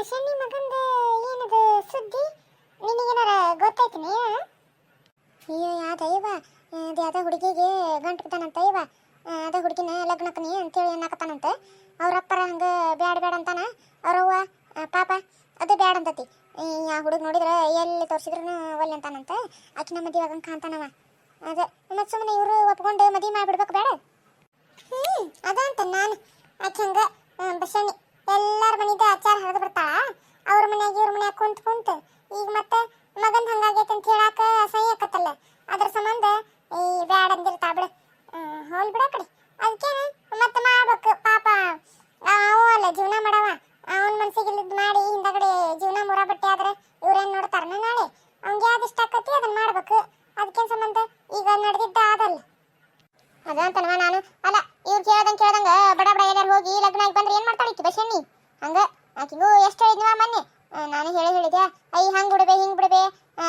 ಬಸಣ್ಣಿ ಮಗಂದ ಏನದ ಸುದ್ದಿ? ನಿನಗೇನಾರ ಗೊತ್ತಾಯ್ತನೇ ಅಯ್ಯೋ ಯಾವ್ದ ಇವ ಅದು ಯಾವ್ದ ಹುಡುಗಿಗೆ ಗಂಟು ಬಿದ್ದಾನಂತ ಇವ ಅದ ಹುಡುಗಿನ ಲಗ್ನಕ್ಕನಿ ಅಂತೇಳಿ ಅನ್ನಕತ್ತಾನಂತ. ಅವ್ರ ಅಪ್ಪರ ಹಂಗೆ ಬ್ಯಾಡ ಬ್ಯಾಡ ಅಂತಾನ. ಅವ್ರವ್ವ ಪಾಪ, ಅದು ಬ್ಯಾಡ ಅಂತತಿ. ಆ ಹುಡುಗ ನೋಡಿದ್ರೆ ಎಲ್ಲಿ ತೋರಿಸಿದ್ರು ಒಲ್ಲೆ ಅಂತಾನಂತ. ಆಕಿನ ಮದುವೆ ಆಗಂಗೆ ಕಾಣ್ತಾನವ. ಅದೇ ಮತ್ತೆ ಸುಮ್ಮನೆ ಇವರು ಒಪ್ಕೊಂಡು ಮದುವೆ ಮಾಡಿಬಿಡ್ಬೇಕು ಬೇಡ ಹ್ಞೂ ಅದಂತ ನಾನು. ಆಕೆ ಹಂಗೆ ಬಸಣ್ಣಿ, ಎಲ್ಲರ ಮನಿದ ಆಚಾರ ಹರಿದು ಮನ್ಯಾಗ ಇವ್ರ ಮನ್ಯಾಗ ಕುಂತ ಕುಂತ ಈಗ ಮತ್ತೆ ಮಗನ್ ಹಂಗಾಗೈತೆ ಅಂತ ಹೇಳಾಕ ಅಸಹ್ಯ ಆಕತ್ತಲ್ಲ. ಅದ್ರ ಸಂಬಂಧ ಈ ಬ್ಯಾಡ ಅಂದಿರ್ತಾ ಬಿಡು. ಹೋಲ್ ಬಿಡ ಕಡೆ. ಅದಕ್ಕೇನೆ ಮತ್ತೆ ಮಾಡ್ಬೇಕು. ಪಾಪ ಅವು ಅಲ್ಲ, ಜೀವನ ಮಾಡವ. ಅವನ ಮನ್ಸಿಗೆ ಇಲ್ಲಿದ್ ಮಾಡಿ ಹಿಂದಗಡೆ ಜೀವನ ಮುರ ಬಟ್ಟೆ ಆದ್ರೆ ಇವ್ರೇನ್ ನೋಡ್ತಾರನ ನಾಳೆ? ಅವ್ನ್ಗೆ ಯಾವ್ದು ಇಷ್ಟ ಆಕತಿ ಅದನ್ನ ಮಾಡ್ಬೇಕು. ಅದಕ್ಕೇನ್ ಸಂಬಂಧ? ಈಗ ನಡೆದಿದ್ದ ಆದಲ್ಲ. ಅದಂತನವ ನಾನು. ಅಲ್ಲ, ಇವ್ರು ಕೇಳ್ದಂಗೆ ಕೇಳ್ದಂಗ ಬಡ ಬಡ ಹೋಗಿ ಲಗ್ನ ಆಗಿ ಬಂದ್ರೆ ಏನ್ ಮಾಡ್ತಾಳೆ ಈಕಿ ಬಶಣ್ಣಿ ಹಂಗ, ಆಕಿಗೂ ಎಷ್ಟು ಹೇಳಿದ್ನವ ಮೊನ್ನೆ. ನಾನು ಹೇಳಿ ಹೇಳಿದೆ ಐ ಹಂಗ್ ಬಿಡಬೇ, ಹಿಂಗ್ ಬಿಡಬೇ.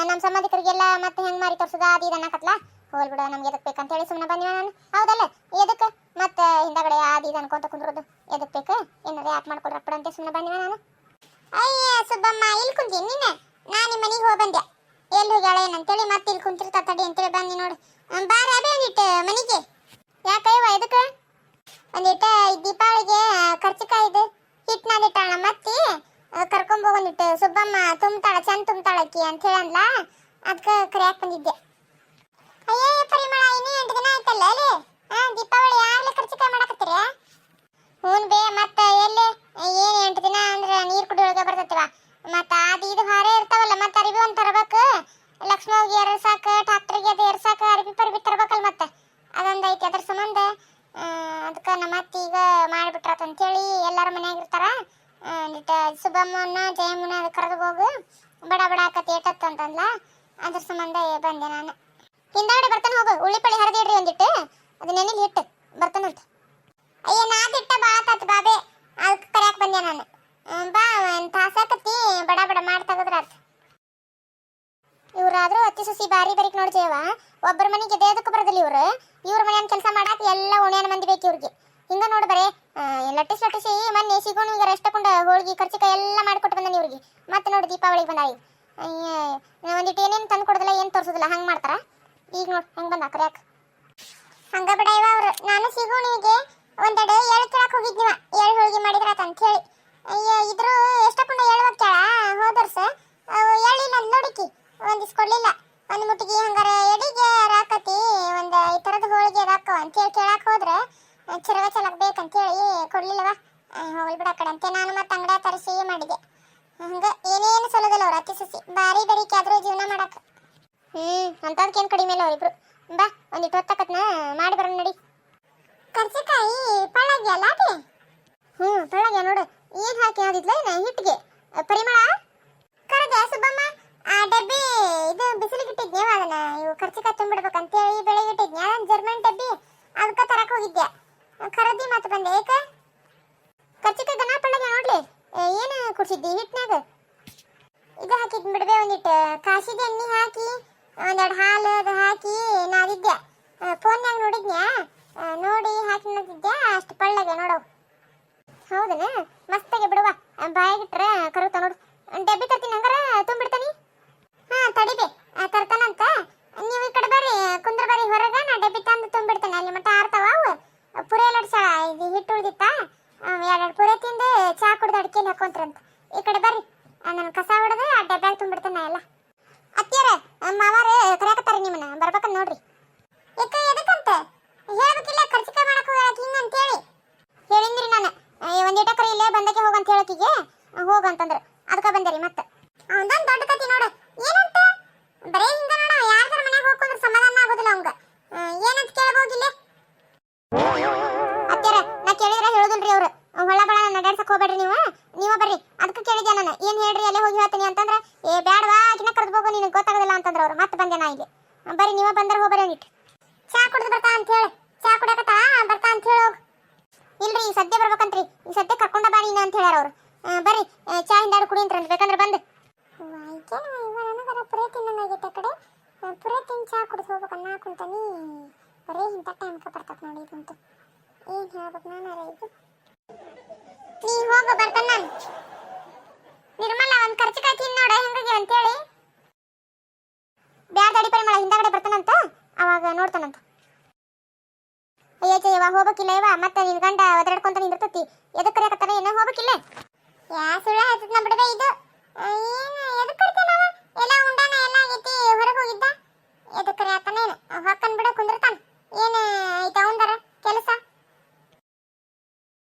ನಮ್ಮ ಸಂಬಂಧಿಕರಿಗೆಲ್ಲ ಮತ್ತೆ ಹೆಂಗ್ ಮಾರಿ ತೋರ್ಸದ? ಅದು ಇದು ಅನ್ನಕತ್ಲ ಹೋಲ್ ಬಿಡ, ನಮ್ಗೆ ಎದಕ್ ಬೇಕಂತ ಹೇಳಿ ಸುಮ್ಮನೆ ಬಂದಿವ ನಾನು. ಹೌದಲ್ಲ? ಎದಕ್ಕೆ ಮತ್ತೆ ಹಿಂದಗಡೆ ಅದು ಇದು ಅನ್ಕೊಂತ ಕುಂದ್ರದು. ಎದಕ್ ಬೇಕು? ಏನಾರ ಯಾಕೆ ಮಾಡ್ಕೊಡ್ರಪ್ಪಡ ಅಂತ ಸುಮ್ಮನೆ ಬಂದಿವ ನಾನು. ಅಯ್ಯ, ಸುಬ್ಬಮ್ಮ, ಇಲ್ಲಿ ಕುಂತೀನಿ ನೀನೆ? ನಾನು ನಿಮ್ಮ ಮನೆಗೆ ಹೋಗಿ ಬಂದೆ ಎಲ್ಲಿ ಹೋಗ್ಯಾಳೆ ಏನಂತೇಳಿ ಮತ್ತೆ ಇಲ್ಲಿ ಕುಂತಿರ್ತಾ ತಡಿ ಅಂತೇಳಿ ಬಂದಿ ನೋಡು ಹ್ಮ್, ಬಾರ ಅದೇ ಒಂದಿಟ್ಟು ಮನೆಗೆ ಯಾಕಯ್ಯವ ಎದಕ್ಕೆ ಒಂದಿಟ್ಟ ದೀಪಾವಳಿಗೆ ಖರ್ಚಿಕಾಯ್ದು ಹಿಟ್ಟು ನಾದಿಟ್ಟಾಳ ನಮ್ಮತ್ತಿ ಹೋಗೊಂದಿಟ್ಟು ಸುಬ್ಬಮ್ಮ, ತುಂಬ್ತಾಳ, ಚಂದ ತುಂಬ್ತಾಳ ಅಕ್ಕಿ ಅಂತ ಹೇಳಂದ್ಲ. ಅದಕ್ಕೆ ಕರಿಯಾಕ್ ಬಂದಿದ್ದೆ. ಅಯ್ಯೇ ಪರಿಮಳ ಇನ್ನೂ ಎಂಟು ದಿನ ಆಯ್ತಲ್ಲ ಅಲ್ಲಿ? ದೀಪಾವಳಿ ಖರ್ಚು ಕೈ ಮಾಡಕತ್ತೀರಿ? ಹ್ಞೂ ಬೇ, ಮತ್ತೆ ಎಲ್ಲಿ ಏನು ಎಂಟು ದಿನ ಅಂದ್ರೆ ನೀರು ಕುಡಿಯೊಳಗೆ ಬರ್ತೈತಿವ ಮತ್ತೆ ಅದು ಇದು ಹಾರೇ ಇರ್ತಾವಲ್ಲ ಮತ್ತೆ ಅರಿವಿ ಒಂದು ತರಬೇಕು ಲಕ್ಷ್ಮವ್ಗೆ ಎರಸಾಕ ಟ್ರಾಕ್ಟರ್ಗೆ ಅದು ಎರಸಾಕ ಅರಿವಿ ಪರಿವಿ ತರ್ಬೇಕಲ್ಲ ಮತ್ತೆ ಅದೊಂದು ಐತಿ ಅದ್ರ ಸಂಬಂಧ ಅದಕ್ಕೆ ನಮ್ಮ ಅತ್ತಿ ಈಗ ಮಾಡಿಬಿಟ್ರಾತ ಅಂತೇಳಿ ಎಲ್ಲರ ಮನ್ಯಾಗ ಇರ್ತಾರ ಒಂದಿಟ್ಟು ಸುಬ್ಬಮ್ಮನ ಜಯಮ್ಮನ ಅದು ಕರೆದು ಹೋಗು ಬಡ ಬಡ ಆಕತಿ ಏಟತ್ತು ಅಂತಂದ್ಲ. ಅದ್ರ ಸಂಬಂಧ ಬಂದೆ ನಾನು. ಹಿಂದಾಗಡೆ ಬರ್ತಾನೆ ಹೋಗು. ಉಳ್ಳಿಪಳ್ಳಿ ಹರಿದಿಡ್ರಿ ಒಂದಿಟ್ಟು. ಅದು ನೆನೆಲಿ ಹಿಟ್ಟು ಬರ್ತಾನಂತ ಅಯ್ಯ ನಾದಿಟ್ಟ ಬಾ ಆತಾತ್ ಬಾಬೆ. ಅದಕ್ಕೆ ಕರ್ಯಾಕ್ ಬಂದೆ ನಾನು. ಬಾ ಒಂದು ತಾಸಾಕತ್ತಿ. ಬಡ ಬಡ ಮಾಡಿ ತೆಗದ್ರಾತ್ ಇವ್ರಾದ್ರೂ ಅತ್ತಿ ಸಸಿ ಬಾರಿ ಬರಿಕ್ ನೋಡ್ತೇವ ಒಬ್ಬರ ಮನೆಗೆ ದೇದಕ್ಕೆ ಬರೋದಿಲ್ಲ ಇವ್ರು. ಇವ್ರ ಮನೆಯನ್ನು ಕೆಲಸ ಮಾಡಾಕ ಎಲ್ಲ ಓಣ್ಯಾನ ಮಂದಿ ಬೇಕು ಇವ್ರಿಗೆ. ಹಿಂಗ ನೋಡು ಬರೇ. ಆ, ಲಟ್ಟಿಸಿ ಲಟ್ಟಿಸಿ ಮೊನ್ನೆ ರೆಸ್ಟ್ ತಕೊಂಡು ಹೋಳಿಗೆ, ಕರ್ಚಿಕಾಯಿ ಎಲ್ಲ ಮಾಡಿಕೊಟ್ಟು ಬಂದಾನೆ ಇವ್ರಿಗೆ. ಮತ್ತೆ ನೋಡಿ ದೀಪಾವಳಿಗೆ ಬಂದ ಈಗ. ಒಂದಿಟ್ಟು ಏನೇನು ತಂದು ಕೊಡೋದಿಲ್ಲ, ಏನು ತೋರಿಸೋದಿಲ್ಲ, ಹಂಗೆ ಮಾಡ್ತಾರ? ಈಗ ನೋಡಿ, ಹೆಂಗೆ ಬಂದ ಕರ್ಯಾಕ ಹಂಗ ಬಿಡ ಇವ ಅವರು. ನಾನು ಸಿಗೋಣಿಗೆ ಒಂದೆಡೆ ಎಳ್ ಕೇಳಕ್ಕೆ ಹೋಗಿದ್ನಿವ ಎಳ್ ಹೋಳಿಗೆ ಮಾಡಿದ್ರಾತ ಅಂತ ಹೇಳಿ. ಅಯ್ಯೋ, ಇದ್ರು ಎಷ್ಟಕ್ಕೊಂಡ ಎಳ್ ಹೋಗ್ತಾಳ ಹೋದರ್ಸ ನನ್ನ ನೋಡಿಕಿ. ಒಂದಿಸ್ ಕೊಡ್ಲಿಲ್ಲ. ಒಂದು ಮುಟ್ಟಿಗೆ ಹಂಗಾರೆ ಎಡಿಗೆ ರಾಕತಿ ಒಂದು ಈ ತರದ ಹೋಳಿಗೆ ರಾಕವ ಅಂತ ಹೇಳಿ ಕೇಳಕ್ಕೆ ಹೋದ್ರೆ ಚಿರಗ ಚಲಕ್ ಬೇಕಂತ ಹೇಳಿ ಕೊಡ್ಲಿಲ್ಲವ ಹೋಗ್ಲಿ ಬಿಡ ಆ ಕಡೆ ಅಂತ ನಾನು ಮತ್ತೆ ಅಂಗಡ ತರಿಸಿ ಮಾಡಿದೆ. ಹಂಗ ಏನೇನು ಸೊಲದಲ್ಲ ಅವ್ರು ಅತಿ ಸಸಿ. ಬಾರಿ ಬಾರಿ ಆದ್ರೂ ಜೀವನ ಮಾಡಕ್. ಹ್ಮ್, ಅಂತದ್ಕೇನ್ ಕಡಿಮೆ ಇಲ್ಲ ಅವ್ರಿಬ್ರು. ಬಾ ಒಂದಿಟ್ಟು ಹೊತ್ತಕತ್ನ ಮಾಡಿ ಬರೋಣ ನಡಿ. ಕರ್ಚಿಕಾಯಿ ಪಳ್ಳಾಗ್ಯಲ್ಲ ಅದೇ ಹ್ಞೂ ಪಳ್ಳಾಗ್ಯ ನೋಡು. ಏನ್ ಹಾಕಿ ನಾ ಹಿಟ್ಟಿಗೆ? ಪರಿಮಳ? ಕರೆದೆ, ಸುಬ್ಬಮ್ಮ. ಆ, ಡಬ್ಬಿ, ಇದು ಬಿಸಿಲಿಗೆ ಇಟ್ಟಿದ್ನೇವ ಅದನ್ನ, ಇವು ಕರ್ಚಿಕಾಯಿ ತುಂಬಿಡ್ಬೇಕಂತೇಳಿ ಬೆಳಗ್ಗೆ ಇಟ್ಟಿದ್ನೆ ಅದನ್ನ ಜರ್ಮನ್ ಡಬ್ಬಿ ಅದಕ್ಕೆ ತರಕ್ ಹೋಗಿದ್ದೆ ಕರದಿ ಮತ್ತೆ ಬಂದೆ, ಏಕ? ಖರ್ಚಿಕ ದನ ನೋಡ್ಲಿ. ಏನು ಕುಡ್ಸಿದ್ದಿ ಹಿಟ್ನಾಗ ಇದು ಹಾಕಿದ್ ಬಿಡ್ಬೆ ಒಂದಿಟ್ಟು. ಕಾಸಿದ ಎಣ್ಣೆ ಹಾಕಿ, ಒಂದೆರಡು ಹಾಲು ಅದು ಹಾಕಿ ನಾದಿದ್ದೆ. ಫೋನ್ಯಾಗ ನೋಡಿದ್ನ್ಯಾ? ನೋಡಿ ಹಾಕಿ ನೋಡಿದ್ದೆ ಅಷ್ಟು ಪಳ್ಳಗೆ ನೋಡವು. ಹೌದನ? ಮಸ್ತಾಗೆ ಬಿಡುವ. ಬಾಯಿಗಿಟ್ರೆ ಕರುತ ನೋಡು ಡಬ್ಬಿ ತರ್ತೀನಿ ಹಂಗಾರ ತುಂಬಿಡ್ತಾನಿ ಹಾ ತಡಿಬೆ ಆ, ತರ್ತಾನಂತ ನೀವು ಈ ಕಡೆ ಬರ್ರಿ ಕುಂದ್ರ ಬರ್ರಿ ಹೊರಗ ನಾ ಡಬ್ಬಿ ತಂದು ತುಂಬಿಡ್ತೇನೆ ಅಲ್ಲಿ ಮಟ್ಟ ಆರ್ತಾವ ಅವು ಪುರಿ ಲಡ್ಸಾಳ ಇದು ಹಿಟ್ಟು ಉಳ್ದಿತ್ತ ತಿಂದು ಚಾ ಕುಡ್ದು ಅಡಿಕೆ ಹಾಕೊಂತ್ರಂತ. ಈ ಕಡೆ ಬರ್ರಿ. ನನ್ನ ಕಸ ಹೊಡೆದ್ರೆ ಆ ಡಬ್ಬ್ಯಾಗ ತುಂಬಿಡ್ತೇನೆ ಎಲ್ಲ. ಅತ್ತಿಯರ ಮಾವಾರ ಕರ್ಯಾಕತ್ತಾರ ನಿಮ್ಮನ್ನ. ಬರ್ಬೇಕಂತ ನೋಡ್ರಿ. ಯಾಕೆ ಎದಕ್ಕಂತ? ಹೇಳ್ಬೇಕಿಲ್ಲ ಖರ್ಚಿಕಾಯಿ ಮಾಡಕ್ ಹೋಗ್ಯಾಕ ಹಿಂಗ ಅಂತೇಳಿ. ಹೇಳಿದ್ರಿ ನಾನು. ಒಂದಿಟ ಕರಿ ಇಲ್ಲೇ ಬಂದಕ್ಕೆ ಹೋಗಂತ ಹೇಳಕಿಗೆ ಹೋಗಂತಂದ್ರ ಅದಕ್ಕ ರೀ ಮತ್ತೆ. ಅವನದೊಂದು ದೊಡ್ಡ ಕತಿ ನೋಡು. ಏನಂತ? ಬರೇ ಹಿಂಗ ನೋಡ. ಯಾರ್ದಾರ ಮನ್ಯಾಗ ಹೋಗ್ಕೊಂಡ್ರೆ ಸಮಾಧಾನ ಆಗೋದಿಲ್ಲ ಅವಂಗ. ಏನಂತ ಕೇಳಬಹುದಿಲ್ಲ ಅತ್ಯಾರ ನಾ ಕೇಳಿದ್ರೆ ಹೇಳೋದಿಲ್ರಿ ಅವ್ರು. ಹೊಳ ಬಳ ನಡ್ಯಾಡ್ಸಕ್ ಹೋಗ್ಬೇಡ್ರಿ ನೀವು. ನೀವು ಬರ್ರಿ. ಅದಕ್ಕೆ ಕೇಳಿದ್ಯಾ ನಾನು. ಏನ್ ಹೇಳ್ರಿ, ಅಲ್ಲೇ ಹೋಗಿ ಹೇಳ್ತೀನಿ ಅಂತಂದ್ರೆ, ಏ, ಬ್ಯಾಡವಾ, ಆಕಿನ ಕರೆದು ಹೋಗೋ, ನಿನಗೆ ಗೊತ್ತಾಗೋದಿಲ್ಲ ಅಂತಂದ್ರೆ ಅವ್ರು. ಮತ್ತೆ ಬಂದೆ ನಾ ಇಲ್ಲಿ. ಬರ್ರಿ, ನೀವು ಬಂದ್ರೆ ಹೋಗ್ಬರ ಒಂದಿಟ್ಟು ಚಾ ಕುಡ್ದು ಬರ್ತಾ ಅಂತ ಹೇಳಿ. ಚಾ ಕುಡಿಯಕತ್ತ? ಬರ್ತಾ ಅಂತ ಹೇಳಿ ಹೋಗಿ. ಇಲ್ರಿ, ಈ ಸದ್ಯ ಬರ್ಬೇಕಂತ್ರಿ. ಈ ಸದ್ಯ ಕರ್ಕೊಂಡ ಬಾ ನೀನು ಅಂತ ಹೇಳ್ಯಾರ ಅವ್ರು. ಬರ್ರಿ. ಚಾ ಹಿಂದಾಡು ಕುಡಿ ಅಂತ ಬೇಕಂದ್ರೆ ಬಂದು. ಪುರೇ ತಿನ್ನಂಗಾಗೈತೆ ಕಡೆ. ಚಾ ಕುಡಿದು ಹೋಗ್ಬೇಕನ್ನ ಕುಂತಾನಿ. ಬರೀ ಇಂಥ ಟೈಮ್ಗೆ ಬರ್ತದೆ ನೋಡಿ ಇದಂತೂ ಏನು ಹೇಳ್ಬೇಕು ನಾನು ಇದು ನೀ ಹೋಗ, ಬರ್ತಾನ ನಾನು. ಒಂದ್ ಖರ್ಚಿಕಾಯಿ ತಿನ್ ನೋಡ ಹೆಂಗಾಗಿ ಅಂತೇಳಿ. ಬ್ಯಾಡ ದಾಡಿ ಪರಿಮಳ, ಹಿಂದಾಗಡೆ ಬರ್ತಾನಂತ? ಅವಾಗ ನೋಡ್ತಾನಂತ. ಅಯ್ಯ ಜಯವ ಹೋಗ್ಬೇಕಿಲ್ಲ ಇವ ಮತ್ತೆ ನಿನ್ ಗಂಡ ಒದರಾಡ್ಕೊಂತ ನಿಂದಿರ್ತತಿ. ಎದಕ್ಕೆ ಕರೆಯಕತ್ತಾರ ಏನೋ ಹೋಗ್ಬೇಕಿಲ್ಲ. ಯಾ ಸುಳ್ಳ ಹತ್ತದ ಬಿಡವೆ ಇದು.